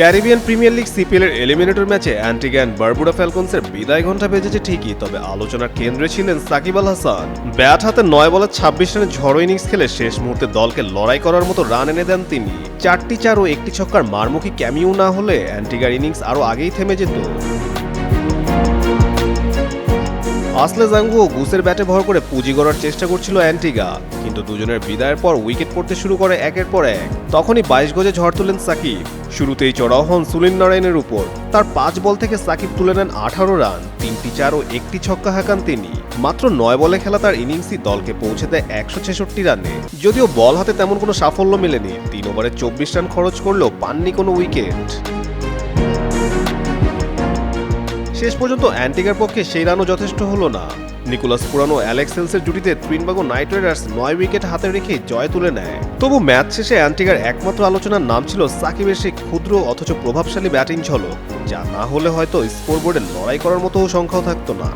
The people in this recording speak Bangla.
Caribbean premier league C P L এর এলিমিনেটর ম্যাচে অ্যান্টিগ্যান বারবুডা ফ্যালকনসের বিদায় ঘণ্টা বেজেছে ঠিকই, তবে আলোচনার কেন্দ্রে ছিলেন সাকিব আল হাসান। ব্যাট হাতে নয় বলে ছাব্বিশ রানের ঝড়ো ইনিংস খেলে শেষ মুহূর্তে দলকে লড়াই করার মতো রান এনে দেন তিনি। চারটি চার ও একটি ছক্কার মারমুখী ক্যামিও না হলে অ্যান্টিগার ইনিংস আরও আগেই থেমে যেত। আসলে জাঙ্গু গুসের ব্যাটে ভর করে পুঁজি গড়ার চেষ্টা করছিল অ্যান্টিগা। কিন্তু দুজনের বিদায়ের পর উইকেট পড়তে শুরু করে একের পর এক। তখনই বাইশ গজে ঝড় তুলেন সাকিব। শুরুতেই চড়াও হন সুনীল নারায়ণের উপর। তার পাঁচ বল থেকে সাকিব তুলে নেন আঠারো রান, তিনটি চার ও একটি ছক্কা হাঁকান তিনি। মাত্র নয় বলে খেলা তার ইনিংসই দলকে পৌঁছে দেয় একশো ছেষট্টি রানে। যদিও বল হাতে তেমন কোনো সাফল্য মেলেনি, তিন ওভারে চব্বিশ রান খরচ করলেও পাননি কোনো উইকেট। শেষ পর্যন্ত অ্যান্টিগার পক্ষে সেই রানও যথেষ্ট হলো না। নিকোলাস পুরানো অ্যালেক্স হেলসের জুটিতে ত্রিনবাগো নাইট রাইডার্স নয় উইকেট হাতে রেখে জয় তুলে নেয়। তবু ম্যাচ শেষে অ্যান্টিগার একমাত্র আলোচনার নাম ছিল সাকিবের সেই ক্ষুদ্র অথচ প্রভাবশালী ব্যাটিং ঝলক, যা না হলে হয়তো স্কোরবোর্ডে লড়াই করার মতো সংখ্যাও থাকতো না।